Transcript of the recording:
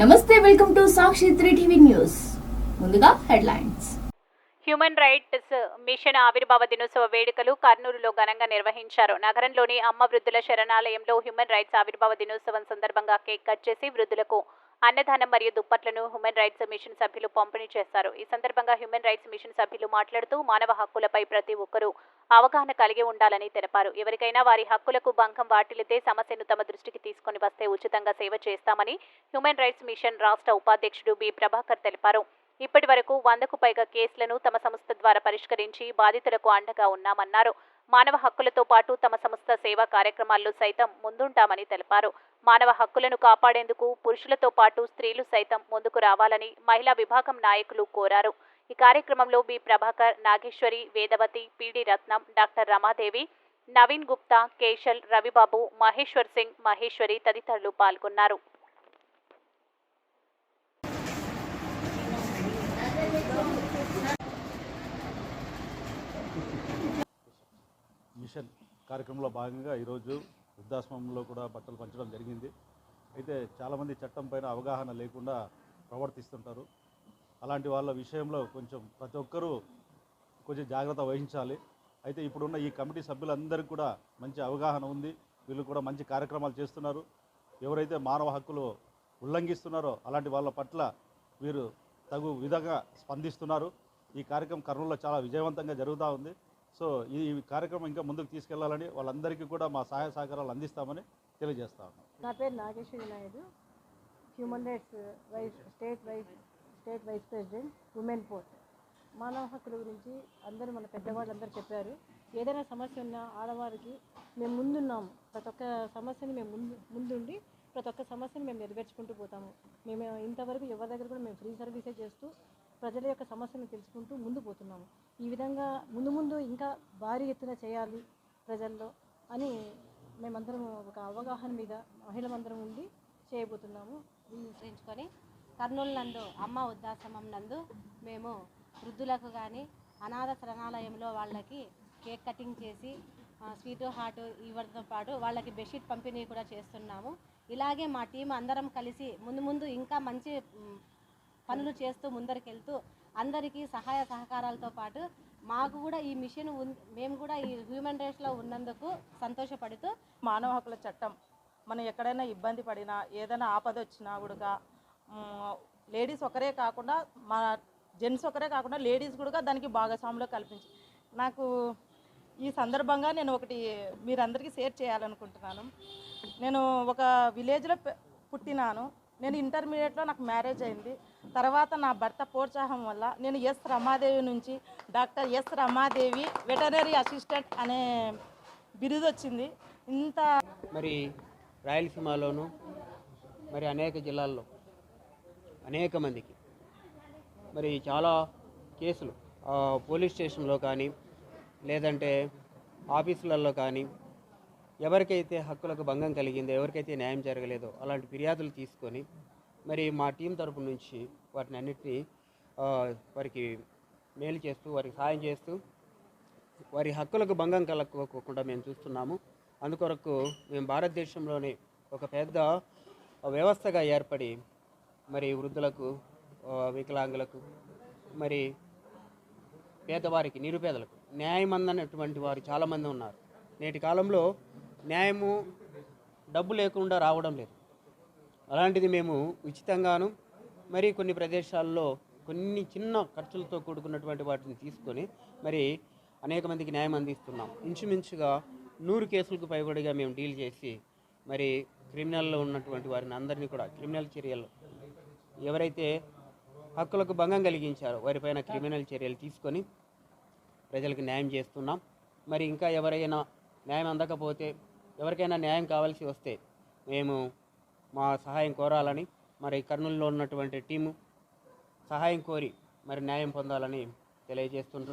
నమస్తే welcome to Sakshi three TV news. ముందుగా headlines. Human rights mission ఆవిర్భావ దినోత్సవ వేడుకలు కర్నూలులో ఘనంగా నిర్వహించారు. నగరంలోని అమ్మ వృద్ధుల శరణాలయంలో హ్యూమన్ రైట్స్ ఆవిర్భావ దినోత్సవం సందర్భంగా కేక్ కట్ చేసి వృద్ధులకు అన్నదానం మరియు దుప్పట్లను హ్యూమన్ రైట్స్ మిషన్ సభ్యులు పంపిణీ చేస్తారు. ఈ సందర్భంగా హ్యూమన్ రైట్స్ మిషన్ సభ్యులు మాట్లాడుతూ మానవ హక్కులపై ప్రతి ఒక్కరూ అవగాహన కలిగి ఉండాలని తెలిపారు. ఎవరికైనా వారి హక్కులకు భంగం వాటిల్లితే సమస్యను తమ దృష్టికి తీసుకొని వస్తే ఉచితంగా సేవ చేస్తామని హ్యూమన్ రైట్స్ మిషన్ రాష్ట్ర ఉపాధ్యక్షుడు బి. ప్రభాకర్ తెలిపారు. ఇప్పటి వరకు వందకు పైగా కేసులను తమ సంస్థ ద్వారా పరిష్కరించి బాధితులకు అండగా ఉన్నామన్నారు. మానవ హక్కులతో పాటు తమ సంస్థ సేవా కార్యక్రమాల్లో సైతం ముందుంటామని తెలిపారు. మానవ హక్కులను కాపాడేందుకు పురుషులతో పాటు స్త్రీలు సైతం ముందుకు రావాలని మహిళా విభాగం నాయకులు కోరారు. ఈ కార్యక్రమంలో B. Prabhakar Nageshwari Vedavathi P D Ratnam doctor Ramadevi Naveen Gupta కేశల్ Ravibabu Maheshwar Singh Maheshwari తదితరులు పాల్గొన్నారు. మిషన్ కార్యక్రమంలో భాగంగా ఈరోజు వృద్ధాశ్రమంలో కూడా బట్టలు పంచడం జరిగింది. అయితే చాలామంది చట్టం పైన అవగాహన లేకుండా ప్రవర్తిస్తుంటారు. అలాంటి వాళ్ళ విషయంలో కొంచెం ప్రతి ఒక్కరూ కొంచెం జాగ్రత్త వహించాలి. అయితే ఇప్పుడున్న ఈ కమిటీ సభ్యులందరికీ కూడా మంచి అవగాహన ఉంది. వీళ్ళు కూడా మంచి కార్యక్రమాలు చేస్తున్నారు. ఎవరైతే మానవ హక్కులు ఉల్లంఘిస్తున్నారో అలాంటి వాళ్ళ పట్ల వీరు తగు విధంగా స్పందిస్తున్నారు. ఈ కార్యక్రమం కర్నూలులో చాలా విజయవంతంగా జరుగుతూ ఉంది. సో ఈ కార్యక్రమం ఇంకా ముందుకు తీసుకెళ్ళాలని వాళ్ళందరికీ కూడా మా సహాయ సహకారాలు అందిస్తామని తెలియజేస్తా ఉన్నాం. నా పేరు Nageswari Naidu human rights vice state vice state vice president women port మానవ హక్కుల గురించి అందరూ మన పెద్దవాళ్ళు అందరూ చెప్పారు. ఏదైనా సమస్య ఉన్నా ఆడవారికి మేము ముందున్నాము ప్రతి ఒక్క సమస్యని మేము ముందు ముందుండి ప్రతి ఒక్క సమస్యని మేము నెరవేర్చుకుంటూ పోతాము. మేము ఇంతవరకు ఎవరి దగ్గర కూడా మేము ఫ్రీ సర్వీసే చేస్తూ ప్రజల యొక్క సమస్యలను తెలుసుకుంటూ ముందు పోతున్నాము. ఈ విధంగా ముందు ముందు ఇంకా భారీ ఎత్తున చేయాలి ప్రజల్లో అని మేమందరం ఒక అవగాహన మీద మహిళలందరం ఉండి చేయబోతున్నాము. ఉపయోగించుకొని కర్నూలు నందు అమ్మ వృద్ధాశ్రమం నందు మేము వృద్ధులకు కానీ అనాథ శరణాలయంలో వాళ్ళకి కేక్ కటింగ్ చేసి స్వీటు హాట్ ఇవ్వడంతో పాటు వాళ్ళకి బెడ్షీట్ పంపిణీ కూడా చేస్తున్నాము. ఇలాగే మా టీం అందరం కలిసి ముందు ముందు ఇంకా మంచి పనులు చేస్తూ ముందరికెళ్తూ అందరికీ సహాయ సహకారాలతో పాటు మాకు కూడా ఈ మిషన్ మేము కూడా ఈ హ్యూమన్ రైట్స్లో ఉన్నందుకు సంతోషపడుతూ మానవ హక్కుల చట్టం. మనం ఎక్కడైనా ఇబ్బంది పడినా ఏదైనా ఆపద వచ్చినా కూడా లేడీస్ ఒకరే కాకుండా మా జెంట్స్ ఒకరే కాకుండా లేడీస్ కూడా దానికి భాగస్వాములో కల్పించి నాకు ఈ సందర్భంగా నేను ఒకటి మీరందరికీ షేర్ చేయాలనుకుంటున్నాను. నేను ఒక విలేజ్లో పుట్టినాను. నేను ఇంటర్మీడియట్లో నాకు మ్యారేజ్ అయింది. తర్వాత నా భర్త ప్రోత్సాహం వల్ల నేను ఎస్ రమాదేవి నుంచి doctor S Ramadevi veterinary assistant అనే బిరుదు వచ్చింది. ఇంత మరి రాయలసీమలోను మరి అనేక జిల్లాల్లో అనేక మందికి మరి చాలా కేసులు పోలీస్ స్టేషన్లో కానీ లేదంటే ఆఫీసులలో కానీ ఎవరికైతే హక్కులకు భంగం కలిగిందో ఎవరికైతే న్యాయం జరగలేదో అలాంటి ఫిర్యాదులు తీసుకొని మరి మా టీం తరపు నుంచి వాటిని అన్నిటినీ వారికి మేలు చేస్తూ వారికి సహాయం చేస్తూ వారి హక్కులకు భంగం కలగకోకుండా మేము చూస్తున్నాము. అందుకొరకు మేము భారతదేశంలోనే ఒక పెద్ద వ్యవస్థగా ఏర్పడి మరి వృద్ధులకు వికలాంగులకు మరి పేదవారికి నిరుపేదలకు న్యాయం అందనటువంటి వారు చాలామంది ఉన్నారు. నేటి కాలంలో న్యాయము డబ్బు లేకుండా రావడం లేదు. అలాంటిది మేము ఉచితంగాను మరి కొన్ని ప్రదేశాల్లో కొన్ని చిన్న ఖర్చులతో కూడుకున్నటువంటి వాటిని తీసుకొని మరి అనేక మందికి న్యాయం అందిస్తున్నాం. ఇంచుమించుగా నూరు కేసులకు పైబడిగా మేము డీల్ చేసి మరి క్రిమినల్లో ఉన్నటువంటి వారిని అందరినీ కూడా క్రిమినల్ చర్యలు ఎవరైతే హక్కులకు భంగం కలిగించారో వారిపైన క్రిమినల్ చర్యలు తీసుకొని ప్రజలకు న్యాయం చేస్తున్నాం. మరి ఇంకా ఎవరైనా న్యాయం అందకపోతే ఎవరికైనా న్యాయం కావాల్సి వస్తే మేము మా సహాయం కోరాలని మరి కర్నూలులో ఉన్నటువంటి టీము సహాయం కోరి మరి న్యాయం పొందాలని తెలియజేస్తుంటున్నాం.